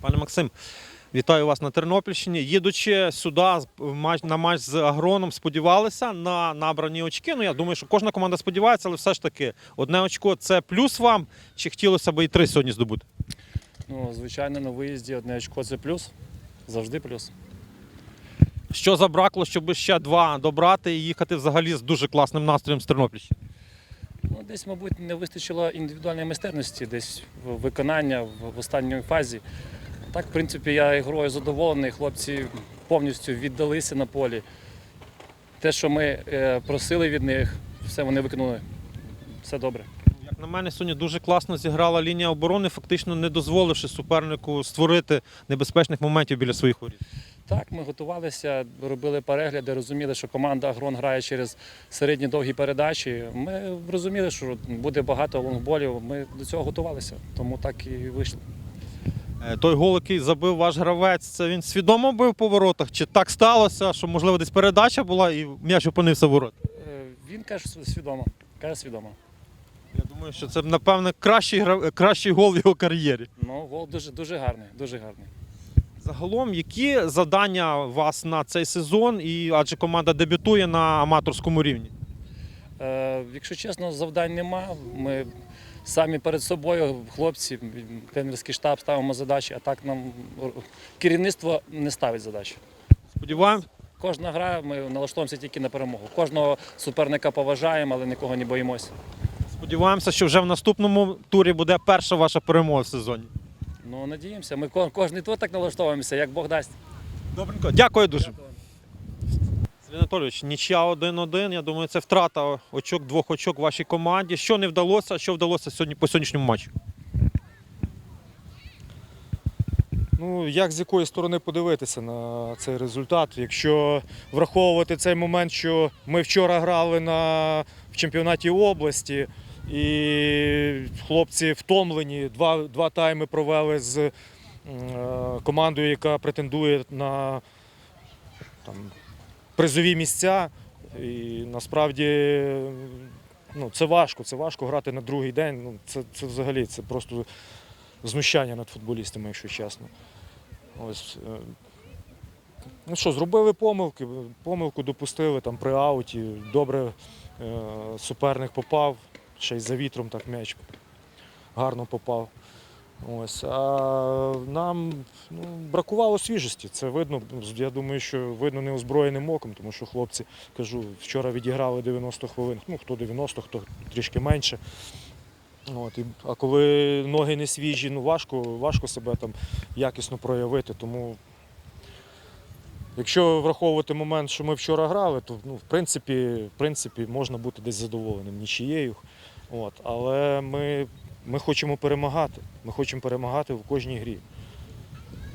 Пане Максим, вітаю вас на Тернопільщині. Їдучи сюди на матч з Агроном, сподівалися на набрані очки. Ну, я думаю, що кожна команда сподівається, але все ж таки одне очко це плюс вам, чи хотілося б і три сьогодні здобути? Ну, звичайно, на виїзді одне очко це плюс. Завжди плюс. Що забракло, щоб ще два добрати і їхати взагалі з дуже класним настроєм з Тернопільщини? Ну, десь, мабуть, не вистачило індивідуальної майстерності, десь виконання в останній фазі. Так, в принципі, я ігрою задоволений. Хлопці повністю віддалися на полі. Те, що ми е, просили від них, все вони виконали. Все добре. Як на мене, сьогодні дуже класно зіграла лінія оборони, фактично не дозволивши супернику створити небезпечних моментів біля своїх воріт. Так, ми готувалися, робили перегляди, розуміли, що команда Агрон грає через середні довгі передачі. Ми розуміли, що буде багато лонгболів. Ми до цього готувалися, тому так і вийшло. Е, Той гол, який забив ваш гравець, це він свідомо бив по воротах? Чи так сталося, що можливо десь передача була і м'яч опинився в ворот? Е, Він каже свідомо. Каже свідомо. Я думаю, що це напевне кращий гра- кращий гол в його кар'єрі. Ну, гол дуже дуже гарний, дуже гарний. Загалом, які завдання у вас на цей сезон, і адже команда дебютує на аматорському рівні? Е, якщо чесно, завдань нема. Ми самі перед собою, хлопці, тренерський штаб ставимо задачі, а так нам керівництво не ставить задачі. Сподіваємось. Кожна гра, ми налаштовуємося тільки на перемогу. Кожного суперника поважаємо, але нікого не боїмося. Сподіваємося, що вже в наступному турі буде перша ваша перемога в сезоні. Ну, надіємося. Ми ко- кожний тур так налаштовуємося, як Бог дасть. Добренько. Дякую дуже. Сергій Анатолійович, нічия 1-1. Я думаю, це втрата очок, двох очок вашій команді. Що не вдалося, що вдалося сьогодні по сьогоднішньому матчу? Ну, як з якої сторони подивитися на цей результат? Якщо враховувати цей момент, що ми вчора грали на, в чемпіонаті області, і хлопці втомлені, два, два тайми провели з е, командою, яка претендує на там, призові місця. І насправді ну, це важко, це важко грати на другий день. Ну, це, це взагалі це просто знущання над футболістами, якщо чесно. Ось, е, ну що, зробили помилки, помилку допустили там при ауті. Добре е, суперник попав, ще й за вітром так м'яч гарно попав. Ось. А нам ну, бракувало свіжості. Це видно. Я думаю, що видно неозброєним оком, тому що хлопці, кажу, вчора відіграли 90 хвилин. Ну, хто 90, хто трішки менше. От, і, а коли ноги не свіжі, ну важко, важко себе там якісно проявити. Тому, якщо враховувати момент, що ми вчора грали, то ну, в, принципі, в принципі можна бути десь задоволеним нічією. От, але ми, ми хочемо перемагати. Ми хочемо перемагати в кожній грі.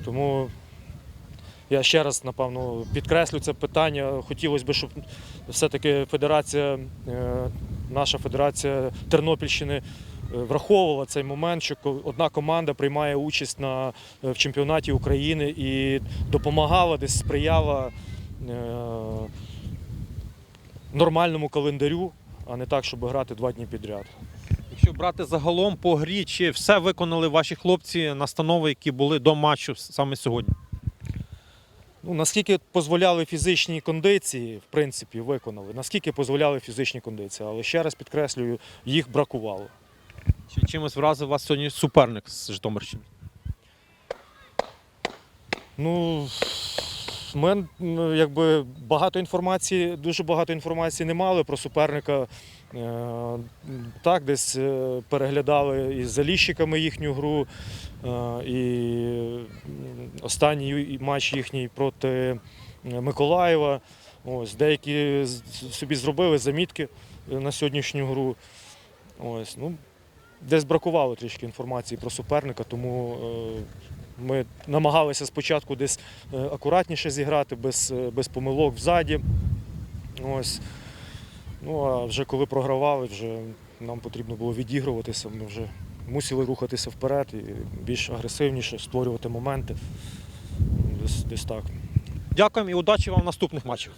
Тому я ще раз, напевно, підкреслю це питання. Хотілося б, щоб все-таки федерація, е, наша федерація Тернопільщини е, враховувала цей момент, що одна команда приймає участь на, е, в чемпіонаті України і допомагала, десь сприяла нормальному календарю, а не так, щоб грати два дні підряд. Якщо брати загалом по грі, чи все виконали ваші хлопці настанови, які були до матчу саме сьогодні? Ну, наскільки дозволяли фізичні кондиції, в принципі, виконали. Наскільки дозволяли фізичні кондиції, але ще раз підкреслюю, їх бракувало. Чи чимось вразив вас сьогодні суперник з Житомирщини? Ну, ми м, якби багато інформації, дуже багато інформації не мали про суперника. Е, Так, десь е, переглядали із заліщиками їхню гру. е, І останній матч їхній проти Миколаєва. Ось, деякі собі зробили замітки на сьогоднішню гру. Ось, ну, десь бракувало трішки інформації про суперника, тому е, ми намагалися спочатку десь е, акуратніше зіграти, без, е, без помилок взаді. Ось. Ну а вже коли програвали, вже нам потрібно було відігруватися. Ми вже мусили рухатися вперед і більш агресивніше, створювати моменти. Десь, десь так. Дякуємо і удачі вам в наступних матчах.